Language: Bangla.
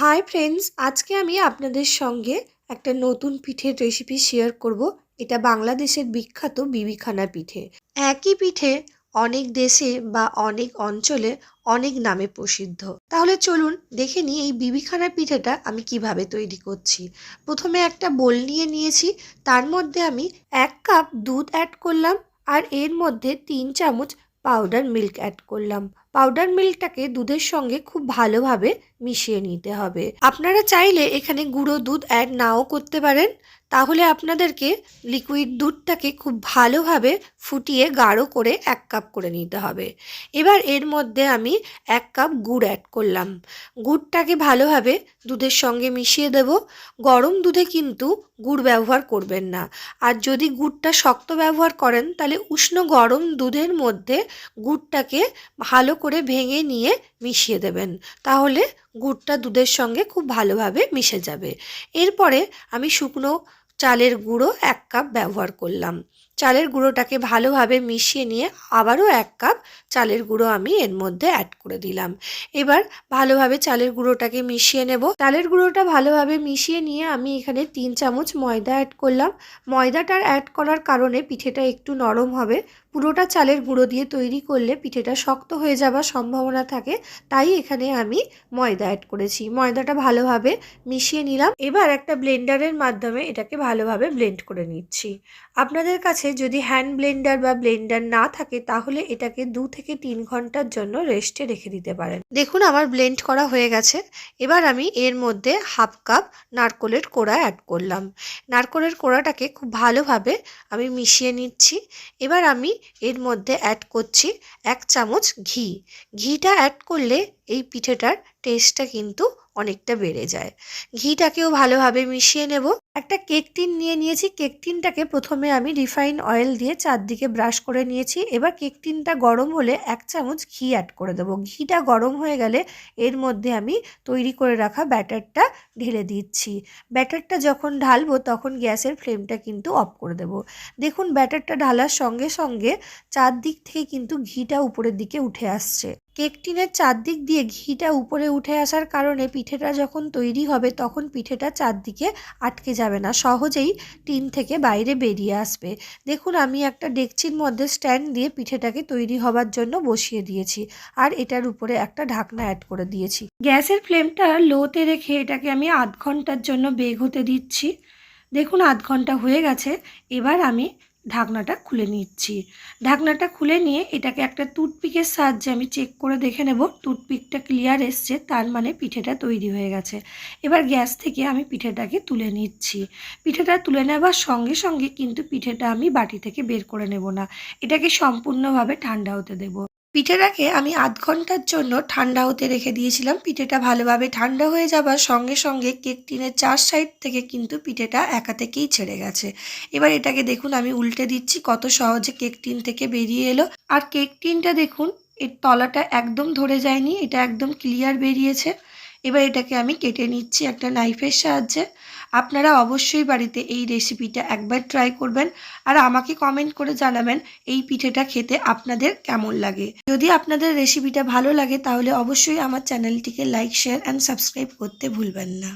হাই ফ্রেন্ডস আজকে আমি আপনাদের সঙ্গে একটা নতুন পিঠের রেসিপি শেয়ার করব। এটা বাংলাদেশের বিখ্যাত বিবিখানা পিঠে। একই পিঠে অনেক দেশে বা অনেক অঞ্চলে অনেক নামে প্রসিদ্ধ। তাহলে চলুন দেখে নিই এই বিবিখানা পিঠেটা আমি কীভাবে তৈরি করছি। প্রথমে একটা বোল নিয়ে নিয়েছি, তার মধ্যে আমি এক কাপ দুধ অ্যাড করলাম আর এর মধ্যে তিন চামচ পাউডার মিল্ক অ্যাড করলাম। পাউডার মিল্কটাকে দুধের সঙ্গে খুব ভালোভাবে মিশিয়ে নিতে হবে। আপনারা চাইলে এখানে গুঁড়ো দুধ অ্যাড নাও করতে পারেন। তাহলে আপনাদেরকে লিকুইড দুধটাকে খুব ভালোভাবে ফুটিয়ে গাঢ় করে এক কাপ করে নিতে হবে। এবার এর মধ্যে আমি এক কাপ গুড় অ্যাড করলাম। গুড়টাকে ভালোভাবে দুধের সঙ্গে মিশিয়ে দেব। গরম দুধে কিন্তু গুড় ব্যবহার করবেন না। আর যদি গুড়টা শক্ত ব্যবহার করেন, তাহলে উষ্ণ গরম দুধের মধ্যে গুড়টাকে ভালো করে ভেঙে নিয়ে মিশিয়ে দেবেন। তাহলে গুড়টা দুধের সঙ্গে খুব ভালোভাবে মিশে যাবে। এরপরে আমি শুকনো চালের গুঁড়ো এক কাপ ব্যবহার করলাম। চালের গুঁড়োটাকে ভালোভাবে মিশিয়ে নিয়ে আবারও এক কাপ চালের গুঁড়ো আমি এর মধ্যে অ্যাড করে দিলাম। এবার ভালোভাবে চালের গুঁড়োটাকে মিশিয়ে নেব। চালের গুঁড়োটা ভালোভাবে মিশিয়ে নিয়ে আমি এখানে তিন চামচ ময়দা অ্যাড করলাম। ময়দাটার অ্যাড করার কারণে পিঠেটা একটু নরম হবে। পুরোটা চালের গুঁড়ো দিয়ে তৈরি করলে পিঠেটা শক্ত হয়ে যাবার সম্ভাবনা থাকে, তাই এখানে আমি ময়দা অ্যাড করেছি। ময়দাটা ভালোভাবে মিশিয়ে নিলাম। এবার একটা ব্লেন্ডারের মাধ্যমে এটাকে ভালোভাবে ব্লেন্ড করে নিচ্ছি। আপনাদের কাছে যদি হ্যান্ড ব্লেন্ডার বা ব্লেন্ডার না থাকে, তাহলে এটাকে দু থেকে তিন ঘণ্টার জন্য রেস্টে রেখে দিতে পারেন। দেখুন, আমার ব্লেন্ড করা হয়ে গেছে। এবার আমি এর মধ্যে হাফ কাপ নারকোলের কোড়া অ্যাড করলাম। নারকোলের কোড়াটাকে খুব ভালোভাবে আমি মিশিয়ে নিচ্ছি। এবার আমি এর মধ্যে অ্যাড করছি এক চামচ ঘি। ঘিটা অ্যাড করলে এই পিঠেটার টেস্টটা কিন্তু অনেকটা বেড়ে যায়। ঘিটাকেও ভালোভাবে মিশিয়ে নেব। একটা কেক টিন নিয়ে নিয়েছি। কেক টিনটাকে প্রথমে আমি রিফাইন অয়েল দিয়ে চারদিকে ব্রাশ করে নিয়েছি। এবার কেক টিনটা গরম হলে এক চামচ ঘি অ্যাড করে দেবো। ঘিটা গরম হয়ে গেলে এর মধ্যে আমি তৈরি করে রাখা ব্যাটারটা ঢেলে দিচ্ছি। ব্যাটারটা যখন ঢালবো তখন গ্যাসের ফ্লেমটা কিন্তু অফ করে দেব। দেখুন ব্যাটারটা ঢালার সঙ্গে সঙ্গে চারদিক থেকে কিন্তু ঘিটা উপরের দিকে উঠে আসছে। কেক টিনের চারদিক দিয়ে ঘিটা উপরে উঠে আসার কারণে পিঠেটা যখন তৈরি হবে তখন পিঠেটা চারদিকে আটকে যাবে না, সহজেই টিন থেকে বাইরে বেরিয়ে আসবে। দেখুন, আমি একটা ডেকচির মধ্যে স্ট্যান্ড দিয়ে পিঠেটাকে তৈরি হবার জন্য বসিয়ে দিয়েছি আর এটার উপরে একটা ঢাকনা অ্যাড করে দিয়েছি। গ্যাসের ফ্লেমটা লোতে রেখে এটাকে আমি আধ ঘণ্টার জন্য বেগ হতে দিচ্ছি। দেখুন, আধ ঘণ্টা হয়ে গেছে। এবার আমি ঢাকনাটা খুলে নিচ্ছি। ঢাকনাটা খুলে নিয়ে এটাকে একটা টুথপিকের সাহায্যে আমি চেক করে দেখে নেব। টুথপিকটা ক্লিয়ার এসছে, তার মানে পিঠেটা তৈরি হয়ে গেছে। এবার গ্যাস থেকে আমি পিঠেটাকে তুলে নিচ্ছি। পিঠেটা তুলে নেবার সঙ্গে সঙ্গে কিন্তু পিঠেটা আমি বাটি থেকে বের করে নেব না। এটাকে সম্পূর্ণভাবে ঠান্ডা হতে দেবো। পিঠেটাকে আমি আধ ঘণ্টার জন্য ঠান্ডা হতে রেখে দিয়েছিলাম। পিঠেটা ভালোভাবে ঠান্ডা হয়ে যাবার সঙ্গে সঙ্গে কেক টিনের চার সাইড থেকে কিন্তু পিঠেটা একা থেকেই ছেড়ে গেছে। এবার এটাকে দেখুন, আমি উল্টে দিচ্ছি, কত সহজে কেক টিন থেকে বেরিয়ে এলো। আর কেক টিনটা দেখুন, এর তলাটা একদম ধরে যায়নি, এটা একদম ক্লিয়ার বেরিয়েছে। এবার এটাকে আমি কেটে নিচ্ছি একটা নাইফের সাহায্যে। আপনারা অবশ্যই বাড়িতে এই রেসিপিটা একবার ট্রাই করবেন আর আমাকে কমেন্ট করে জানাবেন এই পিঠেটা খেতে আপনাদের কেমন লাগে। যদি আপনাদের রেসিপিটা ভালো লাগে তাহলে অবশ্যই আমার চ্যানেলটিকে লাইক শেয়ার অ্যান্ড সাবস্ক্রাইব করতে ভুলবেন না।